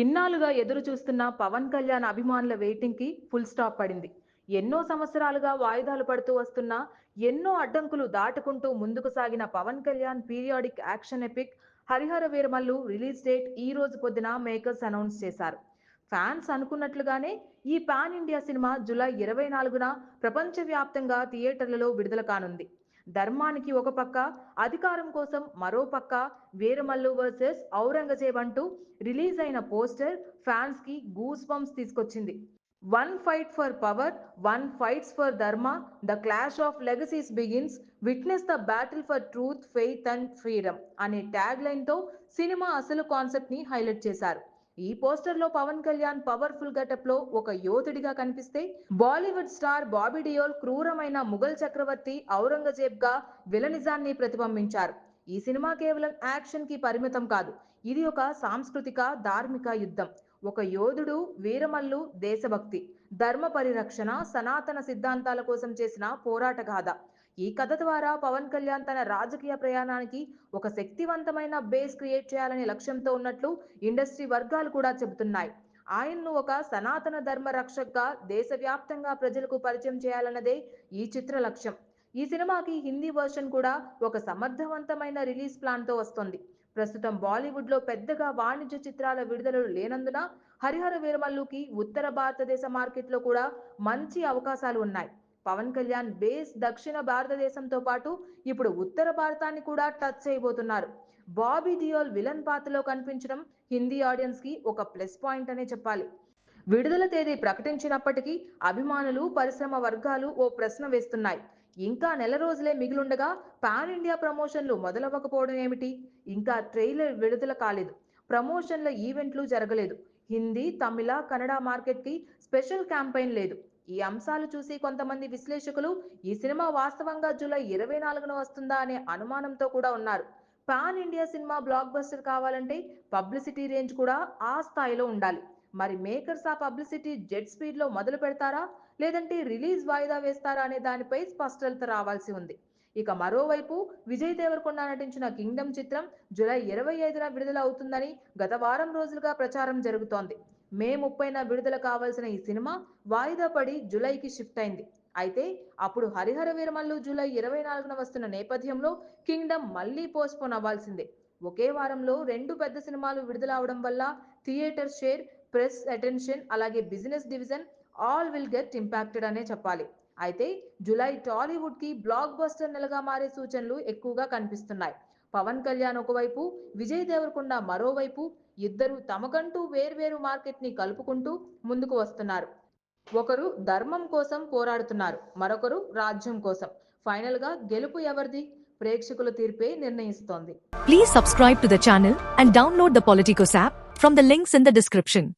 ఇన్నాళ్ళుగా ఎదురు చూస్తున్న పవన్ కళ్యాణ్ అభిమానుల వెయిటింగ్కి ఫుల్ స్టాప్ పడింది. ఎన్నో సంవత్సరాలుగా వాయిదాలు పడుతూ వస్తున్న ఎన్నో అడ్డంకులు దాటుకుంటూ ముందుకు సాగిన Pawan Kalyan periodic action epic Harihara Veeramallu release date ఈ రోజు పొద్దున మేకర్స్ అనౌన్స్ చేశారు. ఫ్యాన్స్ అనుకున్నట్లుగానే ఈ పాన్ ఇండియా సినిమా జూలై ఇరవై నాలుగున ప్రపంచవ్యాప్తంగా థియేటర్లలో విడుదల కానుంది. ధర్మానికి ఒక పక్క అధికారం కోసం మరో పక్క వీరమల్లు వర్సెస్ ఔరంగజేబ్ అంటూ రిలీజ్ అయిన పోస్టర్ ఫ్యాన్స్కి గూస్ బంప్స్ తీసుకొచ్చింది. One fight for power one fights for dharma the clash of legacies begins witness the battle for truth faith and freedom అనే ట్యాగ్ లైన్తో సినిమా అసలు కాన్సెప్ట్ని హైలైట్ చేశారు. ఈ పోస్టర్లో పవన్ కళ్యాణ్ పవర్ఫుల్ గెటప్లో ఒక యోధుడిగా కనిపిస్తే బాలీవుడ్ స్టార్ బాబీ డియోల్ క్రూరమైన ముఘల్ చక్రవర్తి ఔరంగజేబ్గా విలనిజాన్ని ప్రతిబింబించారు. ఈ సినిమా కేవలం యాక్షన్కి పరిమితం కాదు ఇది ఒక సాంస్కృతిక ధార్మిక యుద్ధం. ఒక యోధుడు వీరమల్లు దేశభక్తి ధర్మ పరిరక్షణ సనాతన సిద్ధాంతాల కోసం చేసిన పోరాట గాథ ఈ కథ ద్వారా పవన్ కళ్యాణ్ తన రాజకీయ ప్రయాణానికి ఒక శక్తివంతమైన బేస్ క్రియేట్ చేయాలనే లక్ష్యంతో ఉన్నట్లు ఇండస్ట్రీ వర్గాలు కూడా చెబుతున్నాయి. ఆయన్ను ఒక సనాతన ధర్మ రక్షకగా దేశవ్యాప్తంగా ప్రజలకు పరిచయం చేయాలన్నదే ఈ చిత్ర లక్ష్యం. ఈ సినిమాకి హిందీ వర్షన్ కూడా ఒక సమర్థవంతమైన రిలీజ్ ప్లాన్తో వస్తుంది. ప్రస్తుతం బాలీవుడ్లో పెద్దగా వాణిజ్య చిత్రాల విడుదలలు లేనందున హరిహర వీరమల్లుకి ఉత్తర భారతదేశ మార్కెట్లో కూడా మంచి అవకాశాలు ఉన్నాయి. పవన్ కళ్యాణ్ బేస్ దక్షిణ భారతదేశంతో పాటు ఇప్పుడు ఉత్తర భారతాన్ని కూడా టచ్ చేయబోతున్నారు. బాబీ డియోల్ విలన్ పాత్రలో కనిపించడం హిందీ ఆడియన్స్కి ఒక ప్లస్ పాయింట్ అనే చెప్పాలి. విడుదల తేదీ ప్రకటించినప్పటికీ అభిమానులు పరిశ్రమ వర్గాలు ఓ ప్రశ్న వేస్తున్నాయి. ఇంకా నెల రోజులే మిగిలుండగా పాన్ ఇండియా ప్రమోషన్లు మొదలవ్వకపోవడం ఏమిటి? ఇంకా ట్రైలర్ విడుదల కాలేదు. ప్రమోషన్ల ఈవెంట్లు జరగలేదు. హిందీ తమిళ కన్నడ మార్కెట్కి స్పెషల్ క్యాంపెయిన్ లేదు. ఈ అంశాలు చూసి కొంతమంది విశ్లేషకులు ఈ సినిమా వాస్తవంగా జూలై ఇరవై నాలుగున వస్తుందా? అనే అనుమానంతో కూడా ఉన్నారు. పాన్ ఇండియా సినిమా బ్లాక్ బస్టర్ కావాలంటే పబ్లిసిటీ రేంజ్ కూడా ఆ స్థాయిలో ఉండాలి. మరి మేకర్స్ ఆ పబ్లిసిటీ జెట్ స్పీడ్లో మొదలు పెడతారా? లేదంటే రిలీజ్ వాయిదా వేస్తారా అనే దానిపై స్పష్టత రావాల్సి ఉంది. ఇక మరోవైపు విజయ్ దేవరకొండ నటించిన కింగ్డమ్ చిత్రం జూలై ఇరవై ఐదున విడుదల అవుతుందని గత వారం రోజులుగా ప్రచారం జరుగుతోంది. మే ముప్పైన విడుదల కావాల్సిన ఈ సినిమా వాయిదా పడి జులైకి షిఫ్ట్ అయింది. అయితే అప్పుడు హరిహర వీరమల్లు జూలై ఇరవై నాలుగున వస్తున్న నేపథ్యంలో కింగ్డమ్ మళ్ళీ పోస్ట్పోన్ అవ్వాల్సిందే. ఒకే వారంలో రెండు పెద్ద సినిమాలు విడుదల అవడం వల్ల థియేటర్ షేర్ ప్రెస్ అటెన్షన్ అలాగే business division all will get impacted అనే చెప్పాలి. అయితే జులై టాలీవుడ్కి బ్లాక్ బస్టర్ నెలగా మారే సూచనలు ఎక్కువగా కనిపిస్తున్నాయి. పవన్ కళ్యాణ్ ఒకవైపు విజయ్ దేవరకొండ మరోవైపు ఇద్దరు తమకంటూ వేర్వేరు మార్కెట్ని కలుపుకుంటూ ముందుకు వస్తున్నారు. ఒకరు ధర్మం కోసం పోరాడుతున్నారు మరొకరు రాజ్యం కోసం. ఫైనల్గా గెలుపు ఎవరిది? ప్రేక్షకుల తీర్పే నిర్ణయిస్తోంది. Please subscribe to the channel and download the Politicos app from the links in the description